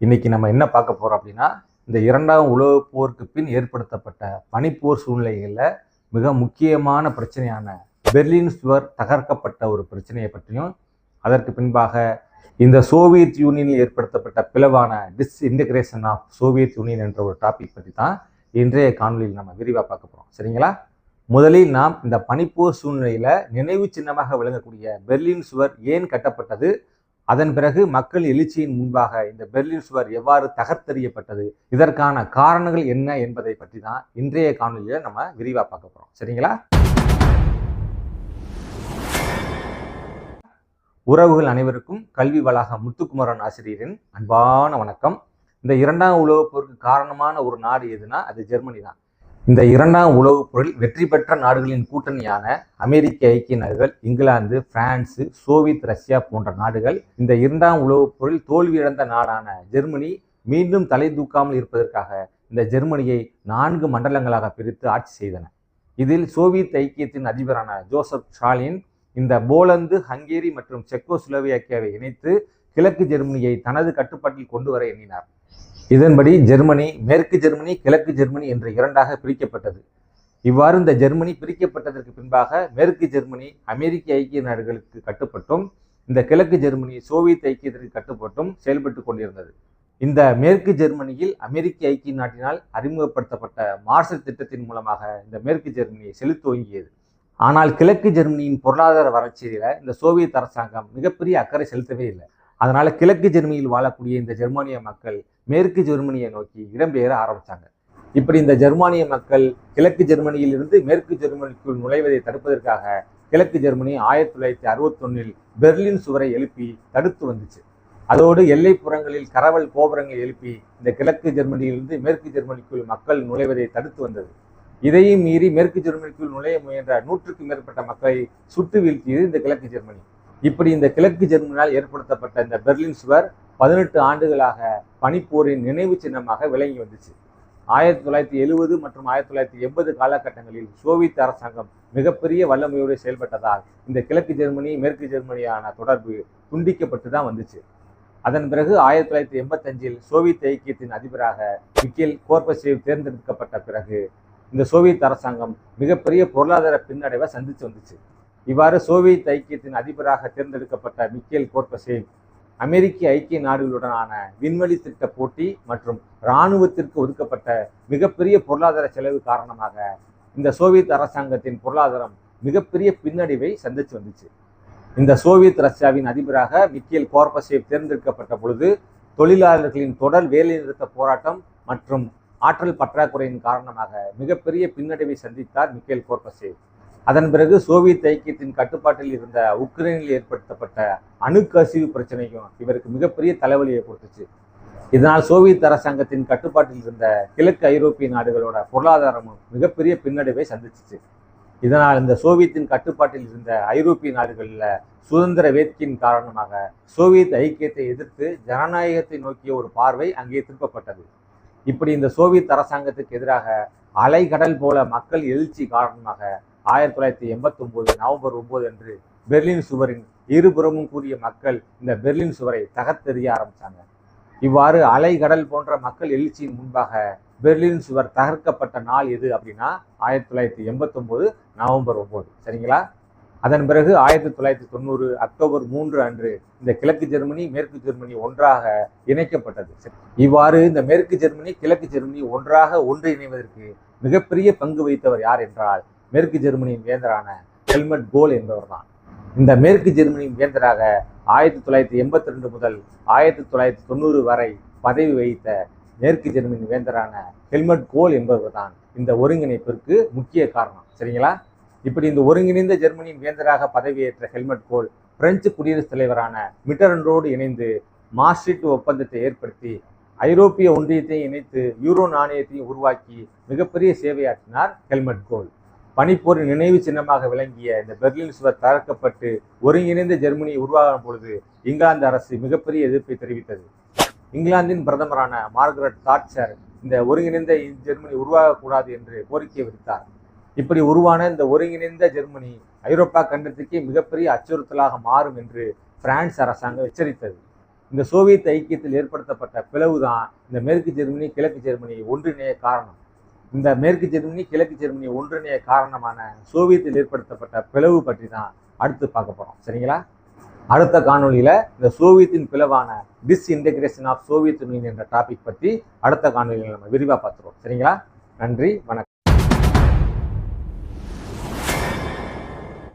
இன்னைக்கு நம்ம என்ன பார்க்க போறோம் அப்படின்னா இந்த இரண்டாம் உலகப் போருக்கு பின் ஏற்படுத்தப்பட்ட பனிப்போர் சூழ்நிலைகளில் மிக முக்கியமான பிரச்சனையான பெர்லின் சுவர் தகர்க்கப்பட்ட ஒரு பிரச்சனையை பற்றியும் அதற்கு பின்பாக இந்த சோவியத் யூனியனில் ஏற்படுத்தப்பட்ட பிளவான disintegration of Soviet Union என்ற ஒரு டாபிக் பற்றி தான் இன்றைய காணொலியில் நம்ம விரிவாக பார்க்க போகிறோம் சரிங்களா? முதலில் நாம் இந்த பனிப்போர் சூழ்நிலையில் நினைவு சின்னமாக விளங்கக்கூடிய பெர்லின் சுவர் ஏன் கட்டப்பட்டது? அதன் பிறகு மக்கள் எழுச்சியின் முன்பாக இந்த பெர்லின் சுவர் எவ்வாறு தகர்த்தெறியப்பட்டது இதற்கான காரணங்கள் என்ன என்பதை பற்றி தான் இன்றைய காணொலியில் நம்ம விரிவாக பார்க்க போகிறோம் சரிங்களா? உறவுகள் அனைவருக்கும் கல்வி வளாகம் முத்துக்குமரன் ஆசிரியரின் அன்பான வணக்கம். இந்த இரண்டாம் உலகப் போருக்கு காரணமான ஒரு நாடு எதுனா அது ஜெர்மனி தான் இந்த இரண்டாம் உலகப் போரில் வெற்றி பெற்ற நாடுகளின் கூட்டணியான அமெரிக்க ஐக்கிய நாடுகள் இங்கிலாந்து பிரான்சு சோவியத் ரஷ்யா போன்ற நாடுகள் இந்த இரண்டாம் உலகப் போரில் தோல்வியடைந்த நாடான ஜெர்மனி மீண்டும் தலை தூக்காமல் இருப்பதற்காக இந்த ஜெர்மனியை நான்கு மண்டலங்களாக பிரித்து ஆட்சி செய்தன. இதில் சோவியத் ஐக்கியத்தின் அதிபரான ஜோசப் ஸ்டாலின் இந்த போலந்து ஹங்கேரி மற்றும் செக்கோஸ்லோவியாக்கியாவை இணைத்து கிழக்கு ஜெர்மனியை தனது கட்டுப்பாட்டில் கொண்டு வர எண்ணினார். இதன்படி ஜெர்மனி மேற்கு ஜெர்மனி கிழக்கு ஜெர்மனி என்ற இரண்டாக பிரிக்கப்பட்டது. இவ்வாறு இந்த ஜெர்மனி பிரிக்கப்பட்டதற்கு பின்பாக மேற்கு ஜெர்மனி அமெரிக்க ஐக்கிய நாடுகளுக்கு கட்டுப்பட்டும் இந்த கிழக்கு ஜெர்மனி சோவியத் ஐக்கியத்திற்கு கட்டுப்பட்டும் செயல்பட்டு கொண்டிருந்தது. இந்த மேற்கு ஜெர்மனியில் அமெரிக்க ஐக்கிய நாட்டினால் அறிமுகப்படுத்தப்பட்ட மார்சல் திட்டத்தின் மூலமாக இந்த மேற்கு ஜெர்மனியை செலுத்துவங்கியது ஆனால் கிழக்கு ஜெர்மனியின் பொருளாதார வறட்சியில் இந்த சோவியத் அரசாங்கம் மிகப்பெரிய அக்கறை செலுத்தவே இல்லை. அதனால் கிழக்கு ஜெர்மனியில் வாழக்கூடிய இந்த ஜெர்மானிய மக்கள் மேற்கு ஜெர்மனியை நோக்கி இடம்பெயர ஆரம்பித்தாங்க இப்படி இந்த ஜெர்மானிய மக்கள் கிழக்கு ஜெர்மனியிலிருந்து மேற்கு ஜெர்மனிக்குள் நுழைவதை தடுப்பதற்காக கிழக்கு ஜெர்மனி ஆயிரத்தி தொள்ளாயிரத்தி அறுபத்தொன்னில் பெர்லின் சுவரை எழுப்பி தடுத்து வந்துச்சு. அதோடு எல்லைப்புறங்களில் கரவல் கோபுரங்களை எழுப்பி இந்த கிழக்கு ஜெர்மனியிலிருந்து மேற்கு ஜெர்மனிக்குள் மக்கள் நுழைவதை தடுத்து வந்தது. இதையும் மீறி மேற்கு ஜெர்மனிக்குள் நுழைய முயன்ற நூற்றுக்கும் மேற்பட்ட மக்களை சுட்டு வீழ்த்தியது இந்த கிழக்கு ஜெர்மனி. இப்படி இந்த கிழக்கு ஜெர்மனியால் ஏற்படுத்தப்பட்ட இந்த பெர்லின் சுவர் பதினெட்டு ஆண்டுகளாக பனிப்போரின் நினைவு சின்னமாக விளங்கி வந்துச்சு. ஆயிரத்தி தொள்ளாயிரத்தி எழுபது மற்றும் ஆயிரத்தி தொள்ளாயிரத்தி எண்பது காலகட்டங்களில் சோவியத் அரசாங்கம் மிகப்பெரிய வல்லமையோடு செயல்பட்டதால் இந்த கிழக்கு ஜெர்மனி மேற்கு ஜெர்மனியான தொடர்பு துண்டிக்கப்பட்டு தான் வந்துச்சு. அதன் பிறகு ஆயிரத்தி தொள்ளாயிரத்தி எண்பத்தஞ்சில் சோவியத் ஐக்கியத்தின் அதிபராக மிக்கேல் கோர்பசேவ் தேர்ந்தெடுக்கப்பட்ட பிறகு இந்த சோவியத் அரசாங்கம் மிகப்பெரிய பொருளாதார பின்னடைவை சந்தித்து வந்துச்சு. இவ்வாறு சோவியத் ஐக்கியத்தின் அதிபராக தேர்ந்தெடுக்கப்பட்ட மிக்கேல் கோர்பசேவ் அமெரிக்க ஐக்கிய நாடுகளுடனான விண்வெளி திட்ட போட்டி மற்றும் இராணுவத்திற்கு ஒதுக்கப்பட்ட மிகப்பெரிய பொருளாதார செலவு காரணமாக இந்த சோவியத் அரசாங்கத்தின் பொருளாதாரம் மிகப்பெரிய பின்னடைவை சந்திச்சு வந்துச்சு. இந்த சோவியத் ரஷ்யாவின் அதிபராக மிக்கேல் கோர்பசேவ் தேர்ந்தெடுக்கப்பட்ட பொழுது தொழிலாளர்களின் தொடர் வேலைநிறுத்த போராட்டம் மற்றும் ஆற்றல் பற்றாக்குறையின் காரணமாக மிகப்பெரிய பின்னடைவை சந்தித்தார் மிக்கேல் கோர்பசேவ். அதன் பிறகு சோவியத் ஐக்கியத்தின் கட்டுப்பாட்டில் இருந்த உக்ரைனில் ஏற்படுத்தப்பட்ட அணுக்கசிவு பிரச்சனையும் இவருக்கு மிகப்பெரிய தலைவலியை கொடுத்துச்சு. இதனால் சோவியத் அரசாங்கத்தின் கட்டுப்பாட்டில் இருந்த கிழக்கு ஐரோப்பிய நாடுகளோட பொருளாதாரமும் மிகப்பெரிய பின்னடைவை சந்திச்சிச்சு. இதனால் இந்த சோவியத்தின் கட்டுப்பாட்டில் இருந்த ஐரோப்பிய நாடுகளில் சுதந்திர வேட்கையின் காரணமாக சோவியத் ஐக்கியத்தை எதிர்த்து ஜனநாயகத்தை நோக்கிய ஒரு பார்வை அங்கே திருப்பப்பட்டது. இப்படி இந்த சோவியத் அரசாங்கத்துக்கு எதிராக அலைகடல் போல மக்கள் எழுச்சி காரணமாக ஆயிரத்தி தொள்ளாயிரத்தி எண்பத்தி ஒன்பது நவம்பர் ஒன்பது அன்று பெர்லின் சுவரின் இருபுறமும் கூடிய மக்கள் இந்த பெர்லின் சுவரை தகர்த்தெறிய ஆரம்பித்தாங்க இவ்வாறு அலைகடல் போன்ற மக்கள் எழுச்சியின் முன்பாக பெர்லின் சுவர் தகர்க்கப்பட்ட நாள் எது அப்படின்னா ஆயிரத்தி தொள்ளாயிரத்தி எண்பத்தொம்போது நவம்பர் ஒம்பது. சரிங்களா? அதன் பிறகு ஆயிரத்தி தொள்ளாயிரத்தி தொண்ணூறு அக்டோபர் மூன்று அன்று இந்த கிழக்கு ஜெர்மனி மேற்கு ஜெர்மனி ஒன்றாக இணைக்கப்பட்டது. இவ்வாறு இந்த மேற்கு ஜெர்மனி கிழக்கு ஜெர்மனி ஒன்றாக ஒன்றிணைவதற்கு மிகப்பெரிய பங்கு வகித்தவர் யார் என்றால் மேற்கு ஜெர்மனியின் வேந்தரான ஹெல்மெட் கோல் என்பவர் தான் இந்த மேற்கு ஜெர்மனியின் வேந்தராக ஆயிரத்தி தொள்ளாயிரத்தி எண்பத்தி ரெண்டு முதல் ஆயிரத்தி தொள்ளாயிரத்தி தொண்ணூறு வரை பதவி வகித்த மேற்கு ஜெர்மனியின் வேந்தரான ஹெல்மெட் கோல் என்பவர் தான் இந்த ஒருங்கிணைப்பிற்கு முக்கிய காரணம். சரிங்களா? இப்படி இந்த ஒருங்கிணைந்த ஜெர்மனியின் வேந்தராக பதவியேற்ற ஹெல்மெட் கோல் பிரெஞ்சு குடியரசுத் தலைவரான மிட்டரண்டோடு இணைந்து மாஸ்ட்ரிட் ஒப்பந்தத்தை ஏற்படுத்தி ஐரோப்பிய ஒன்றியத்தை இணைத்து யூரோ நாணயத்தையும் உருவாக்கி மிகப்பெரிய சேவையாற்றினார் ஹெல்மெட் கோல். பனிப்போரின் நினைவு சின்னமாக விளங்கிய இந்த பெர்லின் சுவர் தகர்க்கப்பட்டு ஒருங்கிணைந்த ஜெர்மனி உருவாகும் பொழுது இங்கிலாந்து அரசு மிகப்பெரிய எதிர்ப்பை தெரிவித்தது. இங்கிலாந்தின் பிரதமரான மார்கரெட் தாட்சர் இந்த ஒருங்கிணைந்த ஜெர்மனி உருவாகக்கூடாது என்று கோரிக்கை விடுத்தார். இப்படி உருவான இந்த ஒருங்கிணைந்த ஜெர்மனி ஐரோப்பா கண்டத்துக்கே மிகப்பெரிய அச்சுறுத்தலாக மாறும் என்று பிரான்ஸ் அரசாங்கம் எச்சரித்தது. இந்த சோவியத் ஐக்கியத்தில் ஏற்படுத்தப்பட்ட பிளவு தான் இந்த மேற்கு ஜெர்மனி கிழக்கு ஜெர்மனி ஒன்றிணைய காரணம். இந்த மேற்கு ஜெர்மனி கிழக்கு ஜெர்மனி ஒன்றிணைய காரணமான சோவியத்தில் ஏற்படுத்தப்பட்ட பிளவு பற்றி தான் அடுத்து பார்க்க போகிறோம் சரிங்களா? அடுத்த காணொலியில் இந்த சோவியத்தின் பிளவான டிஸ்இன்டகிரேஷன் ஆஃப் சோவியத் யூனியன் என்ற டாபிக் பற்றி அடுத்த காணொலியில் நம்ம விரிவாக பார்த்துருவோம். சரிங்களா? நன்றி வணக்கம்.